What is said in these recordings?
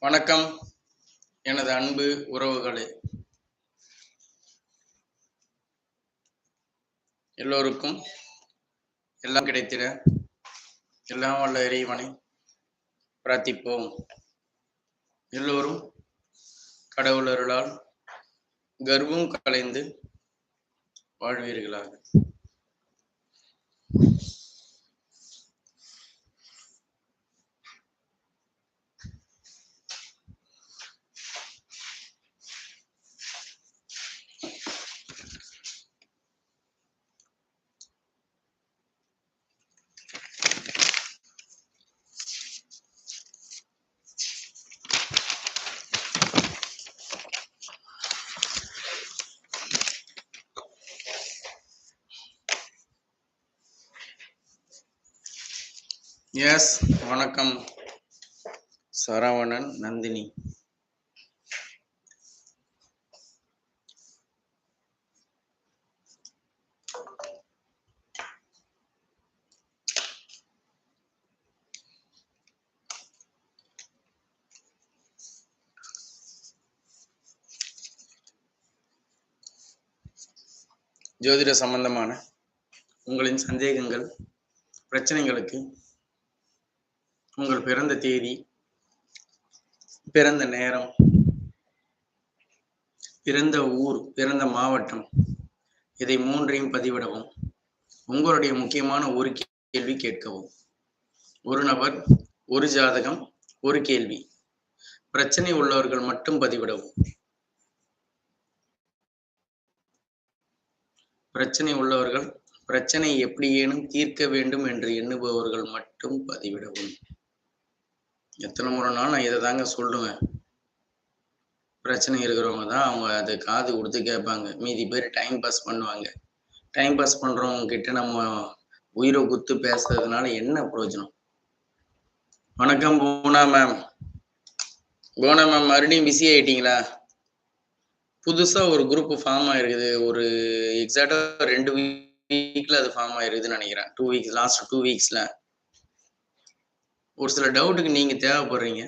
வணக்கம். எனது அன்பு உறவுகளே. எல்லோருக்கும் எல்லாம் கிடைத்திட எல்லாம் வல்ல இறைவனை பிரார்த்திப்போம். எல்லோரும் கடவுளர்களால் கர்வம் கலைந்து வாழ்வீர்களாக. எஸ் வணக்கம். சரவணன் நந்தினி. ஜோதிட சம்பந்தமான உங்களின் சந்தேகங்கள் பிரச்சனைகளுக்கு உங்கள் பிறந்த தேதி பிறந்த நேரம் பிறந்த ஊர் பிறந்த மாவட்டம் இதை மூன்றையும் பதிவிடவும். உங்களுடைய முக்கியமான ஒரு கேள்வி கேட்கவும். ஒரு நபர் ஒரு ஜாதகம் ஒரு கேள்வி. பிரச்சனை உள்ளவர்கள் மட்டும் பதிவிடவும். பிரச்சனை உள்ளவர்கள் பிரச்சனை எப்படியேனும் தீர்க்க வேண்டும் என்று எண்ணுபவர்கள் மட்டும் பதிவிடவும். எத்தனை முறைனாலும் நான் இதை தாங்க சொல்லுவேன். பிரச்சனை இருக்கிறவங்க தான் அவங்க அதை காது கொடுத்து கேட்பாங்க. மீதி பேர் டைம் பாஸ் பண்ணுவாங்க. டைம் பாஸ் பண்றவங்க கிட்ட நம்ம உயிரை குத்து பேசுறதுனால என்ன பிரயோஜனம்? வணக்கம் போனா மேம் போனா மேம் மறுபடியும் பிஸி ஆயிட்டீங்களா? புதுசா ஒரு குரூப் ஃபார்ம் ஆயிருக்குது. ஒரு எக்ஸாக்டாக ரெண்டு வீக்ல அது ஃபார்ம் ஆயிருக்குதுன்னு நினைக்கிறேன். டூ வீக்ஸ் லாஸ்ட் டூ வீக்ஸ்ல ஒரு சில டவுட்டுக்கு நீங்க தேவைப்படுறீங்க.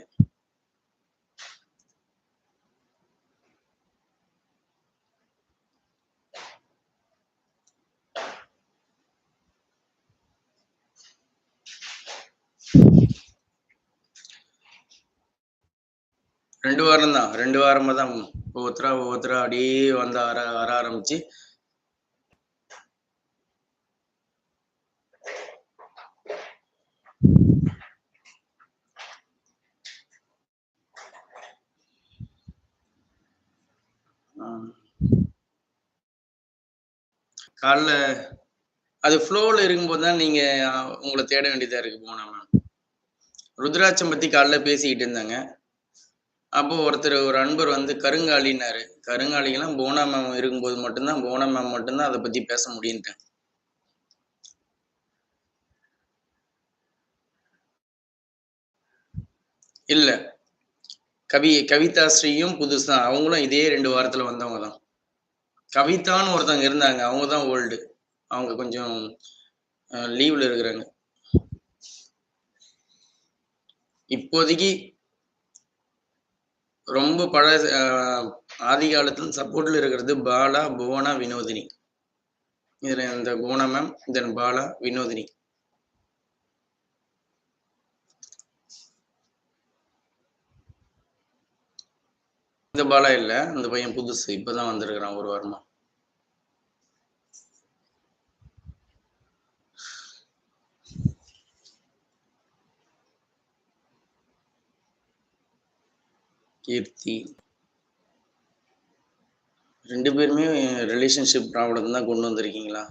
ரெண்டு வாரம் தான் ரெண்டு வாரமா தான் ஒவ்வொருத்தரா ஒவ்வொருத்தரா அப்படியே வந்து வர வர ஆரம்பிச்சு காலைல அது ஃப்ளோவில் இருக்கும்போது தான் நீங்கள் உங்களை தேட வேண்டியதாக இருக்கு போனா மேம் ருத்ராட்சம் பற்றி காலைல பேசிக்கிட்டு இருந்தாங்க. அப்போது ஒருத்தர் ஒரு அன்பர் வந்து கருங்காலினார் கருங்காலிகெல்லாம் போனா மேம் இருக்கும்போது மட்டும்தான் போனா மேம் மட்டும்தான் அதை பற்றி பேச முடியுன்ட்டேன். இல்லை. கவி கவிதாஸ்ரீயும் புதுசுதான் அவங்களும் இதே ரெண்டு வாரத்தில் வந்தவங்க தான். கவிதான்னு ஒருத்தவங்க இருந்தாங்க. அவங்க தான் ஓல்டு அவங்க கொஞ்சம் லீவ்ல இருக்கிறாங்க. இப்போதைக்கு ரொம்ப பழ ஆதி காலத்தில் சப்போர்ட்ல இருக்கிறது பாலா புவனா வினோதினி. இதுல இந்த புவனா மேம் தென் பாலா வினோதினி. இந்த பாலா இல்ல அந்த பையன் புதுசு இப்பதான் வந்திருக்கிறான் ஒரு வாரமா. கீர்த்தி. ரெண்டு பேருமே ரிலேஷன்ஷிப் ப்ராப்ளம் தான் கொண்டு வந்திருக்கீங்களா?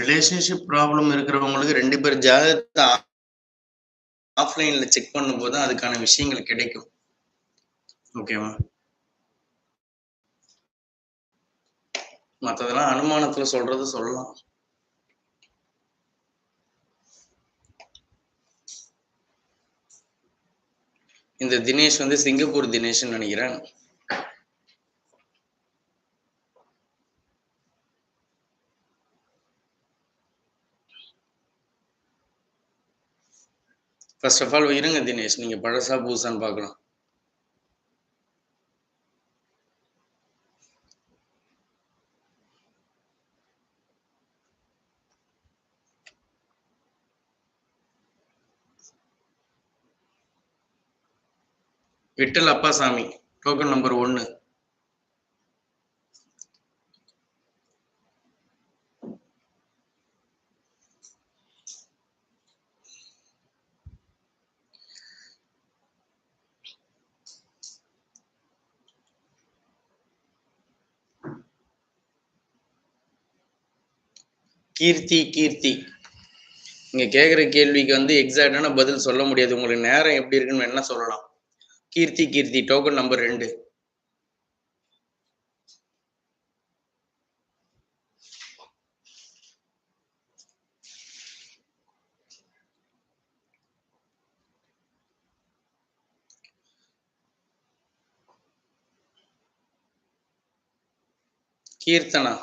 ரிலேஷன்ஷிப் ப்ராப்ளம் இருக்கிறவங்களுக்கு ரெண்டு பேர் ஜாதகத்தை ஆஃப்லைன்ல செக் பண்ணும்போது அதுக்கான விஷயங்கள் கிடைக்கும். ஓகேவா மற்றதெல்லாம் அனுமானத்துல சொல்றது சொல்லலாம். இந்த தினேஷ் வந்து சிங்கப்பூர் தினேஷ்னு நினைக்கிறேன். ஃபர்ஸ்ட் ஆஃப் ஆல் இருங்க தினேஷ். நீங்க பழசா பூசான்னு பார்க்கலாம். விட்டல் அப்பாசாமி டோக்கன் நம்பர் ஒன்னு. கீர்த்தி கீர்த்தி. நீங்க கேக்குற கேள்விக்கு வந்து எக்ஸாக்டான பதில் சொல்ல முடியாது. உங்களுக்கு நேரம் எப்படி இருக்குன்னு என்ன சொல்லலாம். கீர்த்தி கீர்த்தி டோக்கன் நம்பர் ரெண்டு. கீர்த்தனா?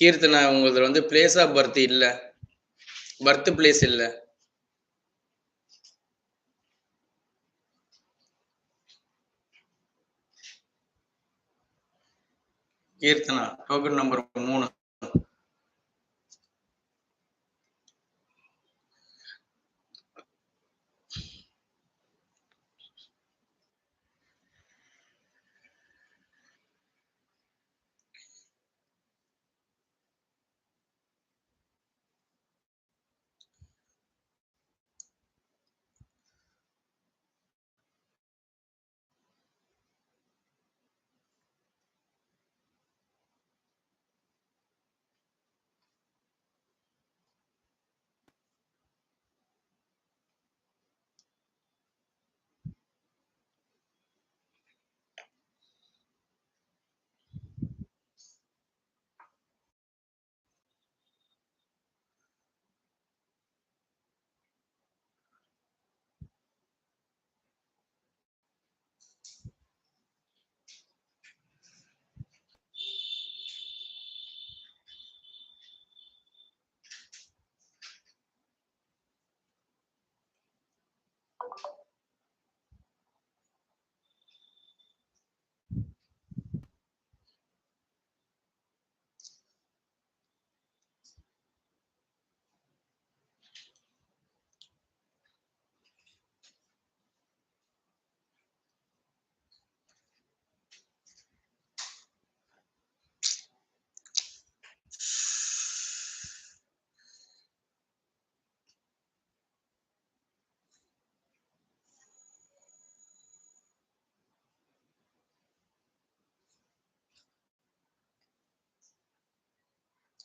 கீர்த்தனா உங்களுக்கு வந்து பிளேஸ் ஆஃப் பர்த் இல்ல. பர்த் பிளேஸ் இல்ல. கீர்த்தனா டோக்கன் நம்பர் மூணு.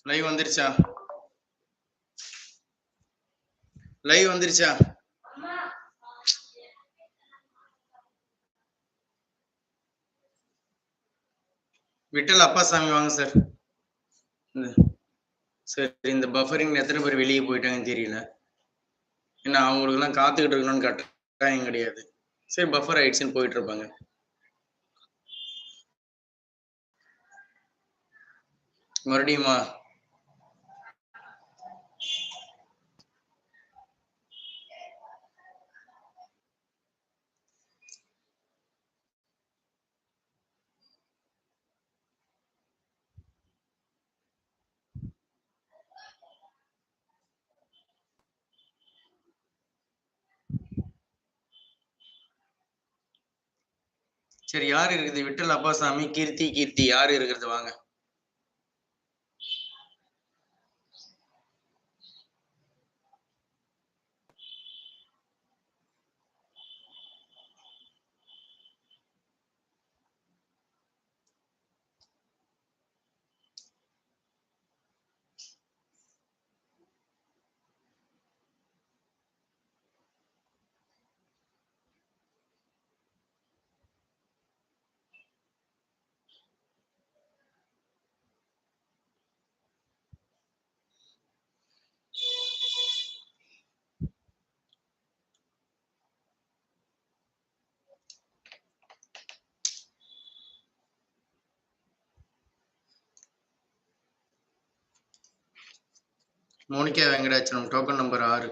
லைவ் வந்துருச்சா? லைவ் வந்துருச்சா? விட்டல் அப்பாசாமி வாங்க சார். சரி இந்த பஃபரிங் எத்தனை பேர் வெளியே போயிட்டாங்கன்னு தெரியல. ஏன்னா அவங்களுக்குலாம் காத்துக்கிட்டு இருக்கணும்னு கட்டாயம் கிடையாது. சரி பஃபர் ஆயிடுச்சுன்னு போயிட்டு இருப்பாங்க. மறுபடியுமா? சரி யார் இருக்குது விட்டல் அப்பாசாமி கீர்த்தி கீர்த்தி. யார் இருக்கிறது? வாங்க. மோனிகா வெங்கடாச்சலம் டோக்கன் நம்பர் ஆறு.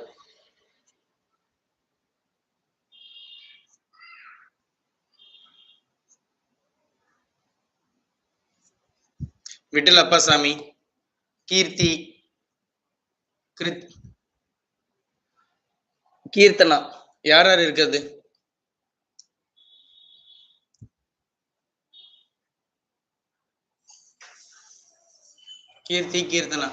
விட்டல் அப்பாசாமி கீர்த்தி கிருத் கீர்த்தனா யார் யார் இருக்கிறது? Keerthi Keerthana.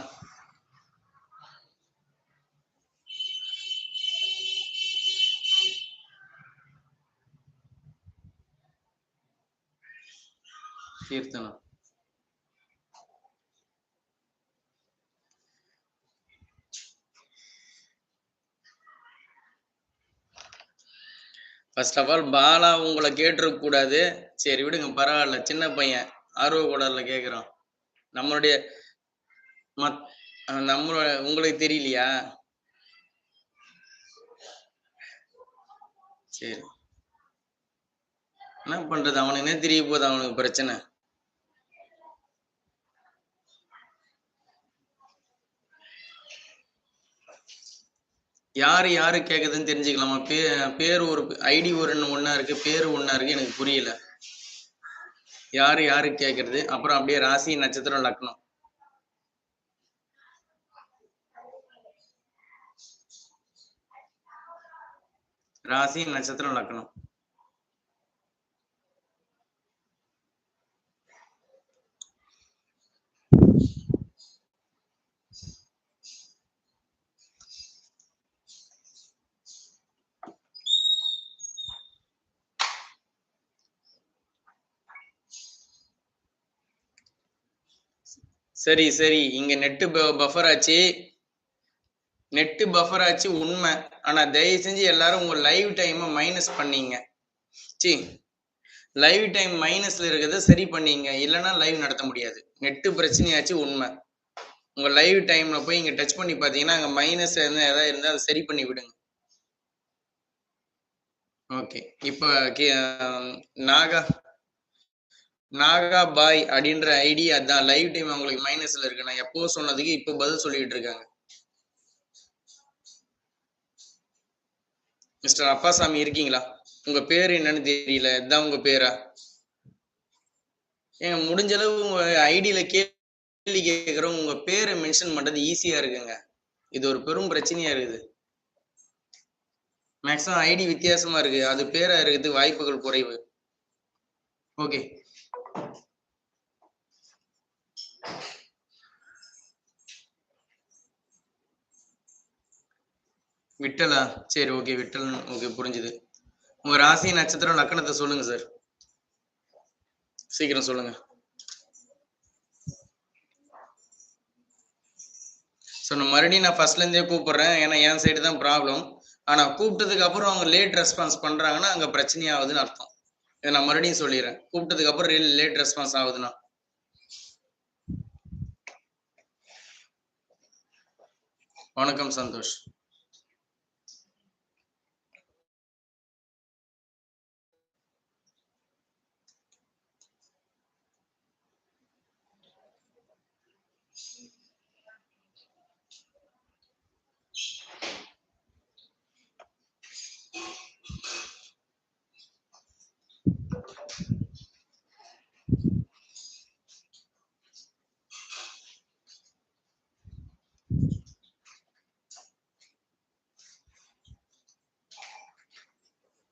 Keerthana first of all Bala உங்களை கேட்டிருக்க கூடாது சரி விடுங்க பரவாயில்ல. சின்ன பையன் ஆர்வ கூடாதுல கேட்குறான் நம்மளுடைய மத் நம்மளோட உங்களுக்கு தெரியலையா? சரி. என்ன பண்றது? அவனுக்கு என்ன தெரிய போகுது? அவனுக்கு பிரச்சனை. யார் யாரு கேட்குதுன்னு தெரிஞ்சுக்கலாமா? பே பேர் ஒரு ஐடி ஒரு ஒன்றா இருக்கு பேர் ஒன்றா இருக்கு எனக்கு புரியல. யார் யாரு கேட்கறது அப்புறம் அப்படியே ராசி நட்சத்திரம் லக்னம். ராசி நட்சத்திரம் லக்னம். சரி சரி. இங்க நெட்டு பஃபர் ஆச்சு. நெட்டு பஃபர் ஆச்சு உண்மை. ஆனா தயவு செஞ்சு எல்லாரும் உங்க லைவ் டைமை மைனஸ் பண்ணீங்க. சி லைவ் டைம் மைனஸ்ல இருக்கிறத சரி பண்ணீங்க. இல்லைன்னா லைவ் நடத்த முடியாது. நெட்டு பிரச்சனையாச்சு உண்மை. உங்க லைவ் டைம்ல போய் இங்க டச் பண்ணி பாத்தீங்கன்னா அங்க மைனஸ் ஏதாவது இருந்தா அதை சரி பண்ணி விடுங்க. ஓகே. இப்போ நாகா. நாகா பாய் அப்படின்ற ஐடி அதான் லைவ் டைம் அவங்களுக்கு மைனஸ்ல இருக்கு. நான் எப்போ சொன்னதுக்கு இப்போ பதில் சொல்லிட்டு இருக்காங்க. மிஸ்டர் அப்பாசாமி இருக்கீங்களா? உங்க பேர் என்னன்னு தெரியல. இதுதான் உங்க பேரா? ஏங்க முடிஞ்ச அளவு உங்க ஐடியில கேள்வி கேட்குறோம். உங்க பேரை மென்ஷன் பண்றது ஈஸியா இருக்குங்க. இது ஒரு பெரும் பிரச்சனையா இருக்குது. மேக்ஸிமம் ஐடி வித்தியாசமா இருக்கு. அது பேரா இருக்குது வாய்ப்புகள் குறைவு. ஓகே விட்டலா? சரி ஓகே விட்டல் ஓகே புரிஞ்சுது. உங்க ராசி நட்சத்திரம் லக்கணத்தை சொல்லுங்க சார் சீக்கிரம் சொல்லுங்க. ஸோ நான் மறுபடியும் நான் ஃபர்ஸ்ட்ல இருந்தே கூப்பிடுறேன். ஏன்னா என் சைடு தான் ப்ராப்ளம் ஆனா கூப்பிட்டதுக்கு அப்புறம் அவங்க லேட் ரெஸ்பான்ஸ் பண்றாங்கன்னா அங்க பிரச்சனையாகுதுன்னு அர்த்தம். இதை நான் மறுபடியும் சொல்லிடுறேன். கூப்பிட்டதுக்கு அப்புறம் லேட் ரெஸ்பான்ஸ் ஆகுதுன்னா வணக்கம் சந்தோஷ்.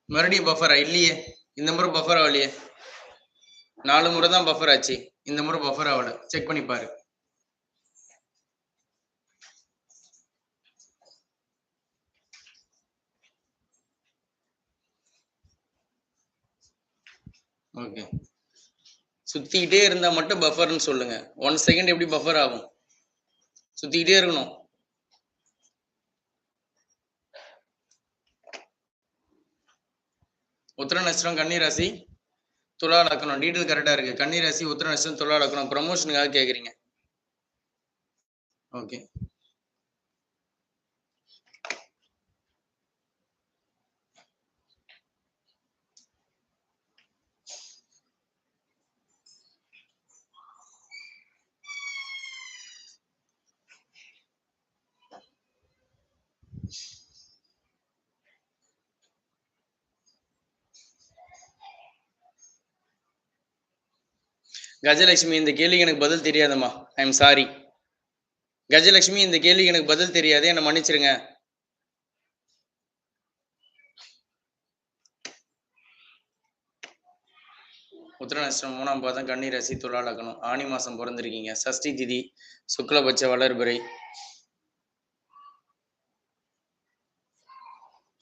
மறுபடியும் பஃபரா இல்லையே. இந்த முறை பஃபர் ஆகலையே. நாலு முறை தான் பஃபர் ஆச்சு. இந்த முறை பஃபர் ஆகல. செக் பண்ணி பாரு. ஓகே சுத்திக்கிட்டே இருந்தா மட்டும் பஃபர்னு சொல்லுங்க. ஒன் செகண்ட் எப்படி பஃபர் ஆகும்? சுத்திக்கிட்டே இருக்கணும். உத்திர நட்சத்திரம் கன்னி ராசி துலா லக்கணம். டீட்டெயில் கரெக்டா இருக்கு. கன்னி ராசி உத்திர நட்சத்திரம் துலா லக்கணம். ப்ரமோஷனுக்காக கேக்குறீங்க. ஓகே கஜலட்சுமி இந்த கேள்விக்கு எனக்கு பதில் தெரியாதம்மா. ஐ எம் சாரி கஜலட்சுமி இந்த கேள்விக்கு எனக்கு பதில் தெரியாது. என்னை மன்னிச்சிருங்க. உத்திரநட்சத்திரம் மூணாம் பாதம் கண்ணீர் ரசி தொழிலாளக்கணும் ஆணி மாசம் பிறந்திருக்கீங்க. சஷ்டி திதி சுக்லபட்ச வளர்பிறை.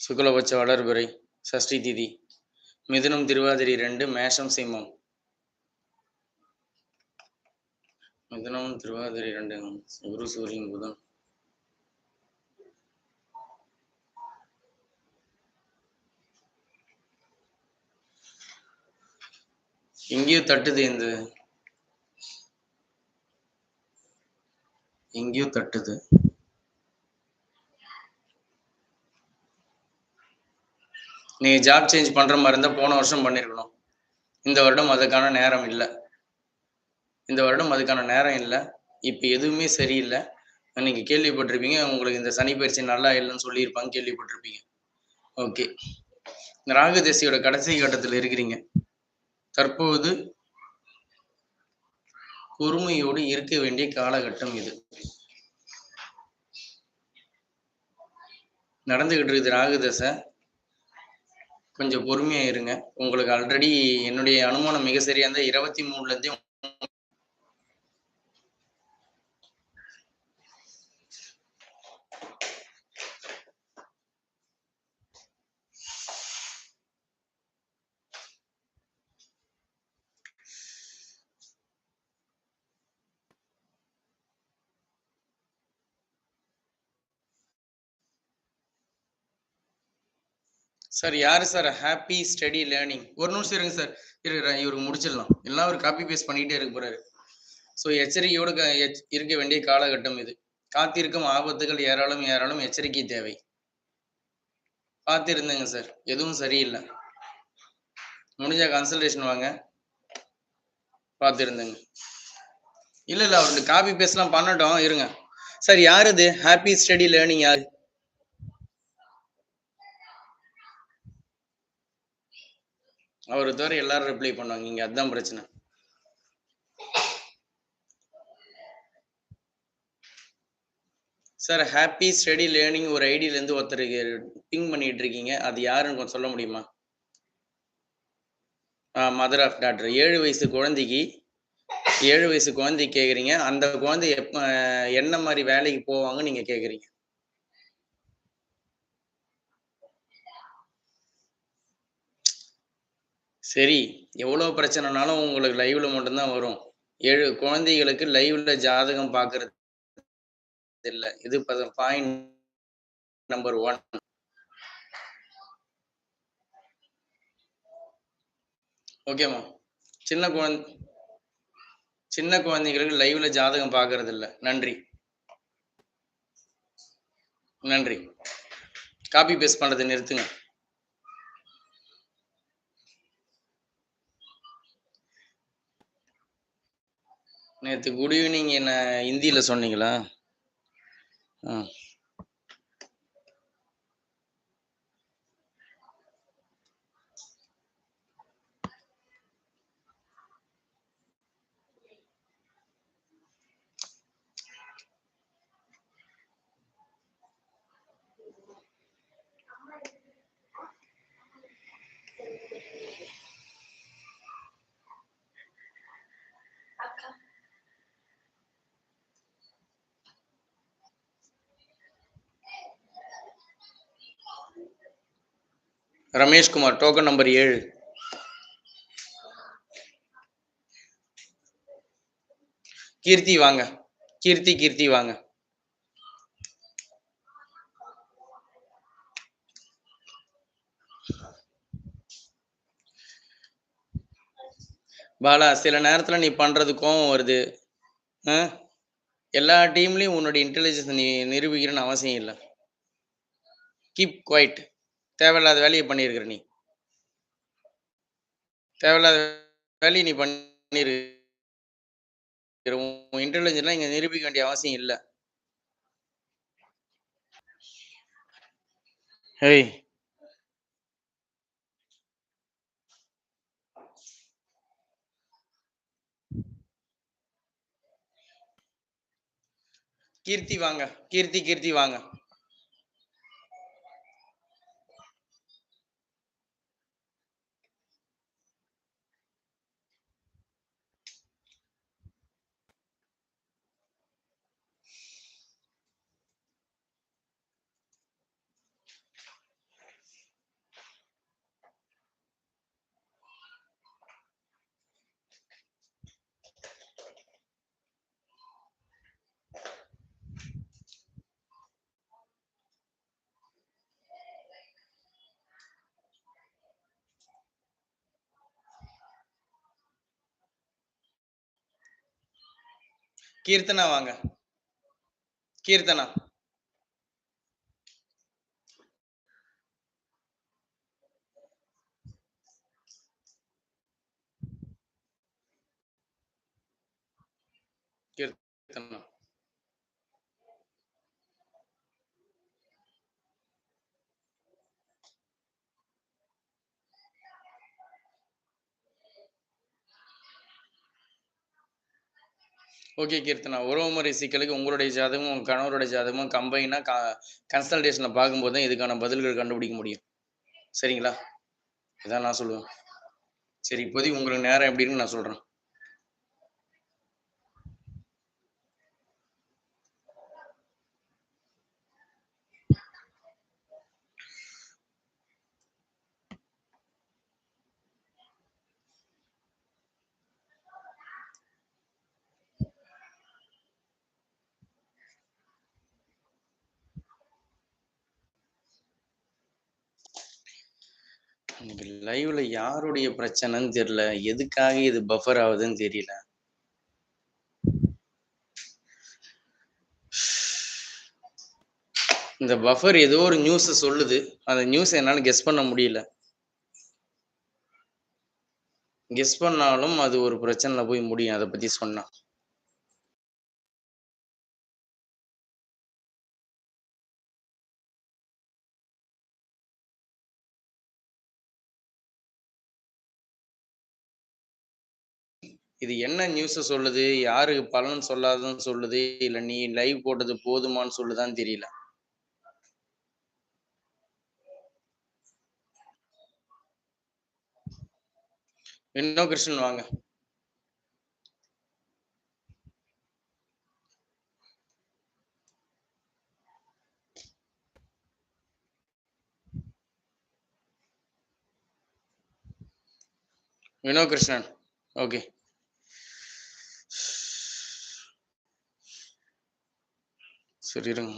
சுக்லபட்ச வளர்பிறை சஷ்டி திதி. மிதுனம் திருவாதிரி ரெண்டு மேஷம் சிம்மம். மிதனம் திருவாதிரை ரெண்டு குரு சூரியன் புதன். எங்கேயோ தட்டுது இந்த எங்கேயோ தட்டுது. நீங்க ஜாப் சேஞ்ச் பண்ற மாதிரி இருந்தா போன வருஷம் பண்ணிருக்கணும். இந்த வருடம் அதுக்கான நேரம் இல்லை. இந்த வருடம் அதுக்கான நேரம் இல்லை. இப்போ எதுவுமே சரியில்லை. நீங்கள் கேள்விப்பட்டிருப்பீங்க. உங்களுக்கு இந்த சனி பயிற்சி நல்லா இல்லைன்னு சொல்லியிருப்பாங்க. கேள்விப்பட்டிருப்பீங்க. ஓகே. இந்த ராகு கடைசி கட்டத்தில் இருக்கிறீங்க. தற்போது பொறுமையோடு இருக்க வேண்டிய காலகட்டம் இது. நடந்துகிட்டு இருக்குது ராகு தசை. கொஞ்சம் பொறுமையா இருங்க. உங்களுக்கு ஆல்ரெடி என்னுடைய அனுமானம் மிக சரியா இருந்தால் இருபத்தி மூணுலேருந்தே சார் யாரு சார்? ஹாப்பி ஸ்டடி லேர்னிங் ஒரு நிமிஷம் இருங்க சார். இரு இவருக்கு முடிச்சிடலாம். எல்லாம் ஒரு காப்பி பேஸ்ட் பண்ணிட்டே இருக்க போறாரு. ஸோ எச்சரிக்கையோடு இருக்க வேண்டிய காலகட்டம் இது. காத்திருக்கும் ஆபத்துகள் ஏராளம் ஏராளம் எச்சரிக்கை தேவை. பார்த்திருந்தேங்க சார். எதுவும் சரியில்லை. முடிஞ்ச கன்சல்டேஷன் வாங்க. பார்த்துருந்தேங்க இல்லை இல்லை அவருக்கு காப்பி பேஸ்ட்லாம் பண்ணட்டும். இருங்க. சார் யார் இது ஹாப்பி ஸ்டடி லேர்னிங் யார்? அவரை தவிர எல்லாரும் ரிப்ளை பண்ணுவாங்க. இங்க அதுதான் பிரச்சனை. சார் ஹாப்பி ஸ்டடி லேர்னிங் ஒரு ஐடியிலேருந்து ஒருத்தருக்கு பிங் பண்ணிட்டு இருக்கீங்க. அது யாருன்னு கொஞ்சம் சொல்ல முடியுமா? மதர் ஆஃப் டாக்டர் ஏழு வயசு குழந்தைக்கு ஏழு வயசு குழந்தை கேட்குறீங்க அந்த குழந்தை எப்போ என்ன மாதிரி வேலைக்கு போவாங்கன்னு நீங்கள் கேட்குறீங்க சரி எவ்வளோ பிரச்சனைனாலும் உங்களுக்கு லைவ்ல மட்டும்தான் வரும். ஏழு குழந்தைகளுக்கு லைவ்ல ஜாதகம் பார்க்கறது இல்லை. இது பாயிண்ட் நம்பர் ஒன் ஓகேம்மா சின்ன குழந்தை சின்ன குழந்தைகளுக்கு லைவ்ல ஜாதகம் பார்க்கறது இல்லை. நன்றி. நன்றி. காப்பி பேஸ்ட் பண்ணுறதை நிறுத்துங்க. நேற்று குட் ஈவினிங் என்ன ஹிந்தியில் சொன்னீங்களா? ஆ. ரமேஷ்குமார் டோக்கன் நம்பர் ஏழு. கீர்த்தி வாங்க. கீர்த்தி கீர்த்தி வாங்க. பாலா சில நேரத்தில் நீ பண்ணுறது கோவம் வருது. ஆ? எல்லா டீம்லேயும் உன்னுடைய இன்டெலிஜென்ஸ் நீ நிரூபிக்கணும்னு அவசியம் இல்லை. கீப் குவைட் தேவையில்லாத வேலையை பண்ணியிருக்கிற நீ. தேவையில்லாத வேலையை நீ பண்ணிரு உன் இன்டெலிஜென்ட்லாம் இங்கே நிரூபிக்க வேண்டிய அவசியம் இல்லை. ஹேய். கீர்த்தி வாங்க. கீர்த்தி கீர்த்தி வாங்க. கீர்த்தனா வாங்க. கீர்த்தனா. கீர்த்தனா ஓகே கீர்த்தனா. உறவுமுறை சிக்கலுக்கு உங்களுடைய ஜாதகமும் உங்க கணவருடைய ஜாதகமும் கம்பைனா கன்சல்டேஷன்ல பார்க்கும்போது தான் இதுக்கான பதில்கள் கண்டுபிடிக்க முடியும். சரிங்களா? இதான் நான் சொல்லுவேன். சரி இப்போதைக்கு உங்களுக்கு நேரம் எப்படின்னு நான் சொல்றேன். இன்னைக்கு லைவ்ல யாருடைய பிரச்சனைன்னு தெரியல. எதுக்காக இது பஃபர் ஆகுதுன்னு தெரியல. இந்த பஃபர் ஏதோ ஒரு நியூஸ் சொல்லுது. அந்த நியூஸ் என்னால கெஸ் பண்ண முடியல. கெஸ் பண்ணாலும் அது ஒரு பிரச்சனைல போய் முடியும். அதை பத்தி சொன்னா. இது என்ன நியூஸை சொல்லுது? யாருக்கு பலன் சொல்லாதன்னு சொல்லுது? இல்ல நீ லைவ் போட்டது போதுமான்னு சொல்லுதான்னு தெரியல. இன்னும் கிருஷ்ணன் வாங்க. வினோ கிருஷ்ணன். ஓகே. சரி இருங்க